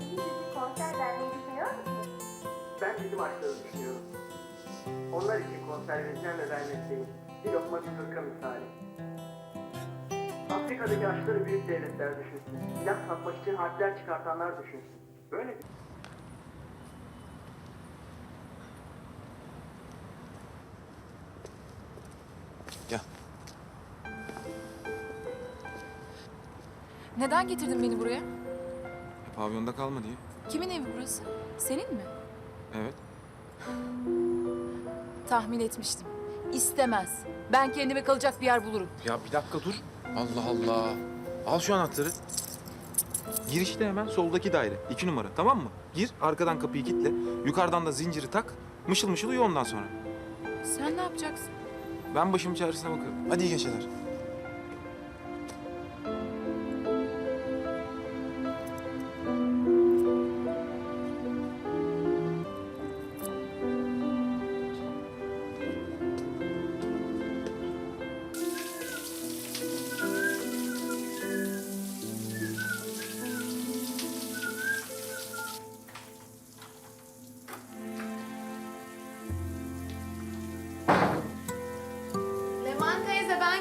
ilgili bir konser vermeyi düşünüyor musunuz? Ben bizim açları düşünüyorum. Onlar için konser vereceğim ve vermekteyim. Bir lokma bir hırka misali. Afrika'daki açları büyük devletler düşünsün. Silah satmak için harpler çıkartanlar düşünsün. Böyle bir... Gel. Neden getirdin beni buraya? Pavyonda kalma diye. Kimin evi burası? Senin mi? Evet. Tahmin etmiştim. İstemez. Ben kendime kalacak bir yer bulurum. Ya bir dakika dur. Allah Allah. Al şu anahtarı. Girişte hemen soldaki daire. iki numara tamam mı? Gir arkadan kapıyı kilitle. Yukarıdan da zinciri tak. Mışıl mışıl uyu ondan sonra. Sen ne yapacaksın? Ben başım çaresine bakarım. Hadi iyi geceler.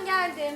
Geldim.